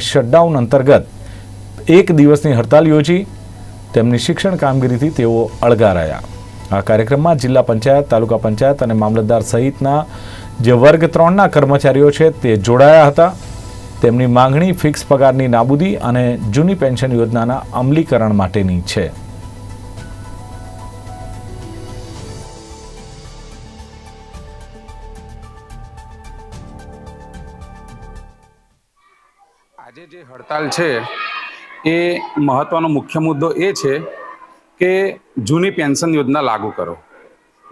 Shutdown અંતર્ગત એક દિવસની હડતાલ યોજી, તેમની શિક્ષણ કામગીરીથી તેઓ અળગા આ કાર્યક્રમમાં જિલ્લા પંચાયત, તાલુકા પંચાયત અને મામલતદાર સહિતના જે વર્ગ ત્રણના કર્મચારીઓ છે તે જોડાયા હતા. તેમની માંગણી ફિક્સ પગારની નાબૂદી અને જૂની પેન્શન યોજનાના અમલીકરણ માટેની છે. આજે જે હડતાલ છે, એ મહત્વનો મુખ્ય મુદ્દો એ છે કે જૂની પેન્શન યોજના લાગુ કરો.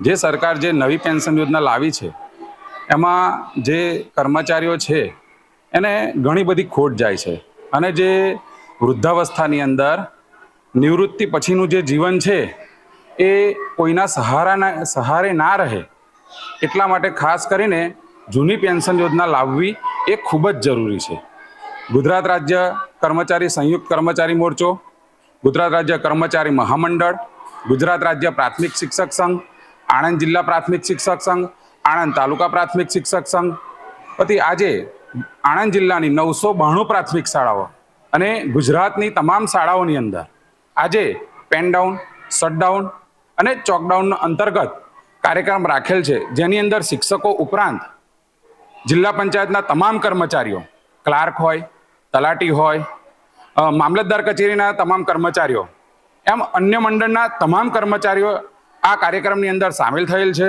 જે સરકાર જે નવી પેન્શન યોજના લાવી છે, એમાં જે કર્મચારીઓ છે, એને ઘણી બધી ખોટ જાય છે. અને જે વૃદ્ધાવસ્થાની અંદર નિવૃત્તિ પછીનું જે જીવન છે, એ કોઈના સહારાના સહારે ના રહે. એટલા માટે ખાસ કરીને જૂની પેન્શન યોજના લાવવી એ ખૂબ જ જરૂરી છે. ગુજરાત રાજ્ય કર્મચારી સંયુક્ત કર્મચારી મોરચો, ગુજરાત રાજ્ય કર્મચારી મહામંડળ, ગુજરાત રાજ્ય પ્રાથમિક શિક્ષક સંઘ, આણંદ જિલ્લા પ્રાથમિક શિક્ષક સંઘ, આણંદ તાલુકા પ્રાથમિક શિક્ષક સંઘ. પછી આજે આણંદ જિલ્લાની નવસો બાણું પ્રાથમિક શાળાઓ અને ગુજરાતની તમામ શાળાઓની અંદર આજે પેન ડાઉન શટડાઉન અને ચોકડાઉન અંતર્ગત કાર્યક્રમ રાખેલ છે. જેની અંદર શિક્ષકો ઉપરાંત જિલ્લા પંચાયતના તમામ કર્મચારીઓ, ક્લાર્ક હોય તલાટી હોય મામલતદાર કચેરીના તમામ કર્મચારીઓ, એમ અન્ય મંડળના તમામ કર્મચારીઓ આ કાર્યક્રમની અંદર સામેલ થયેલ છે.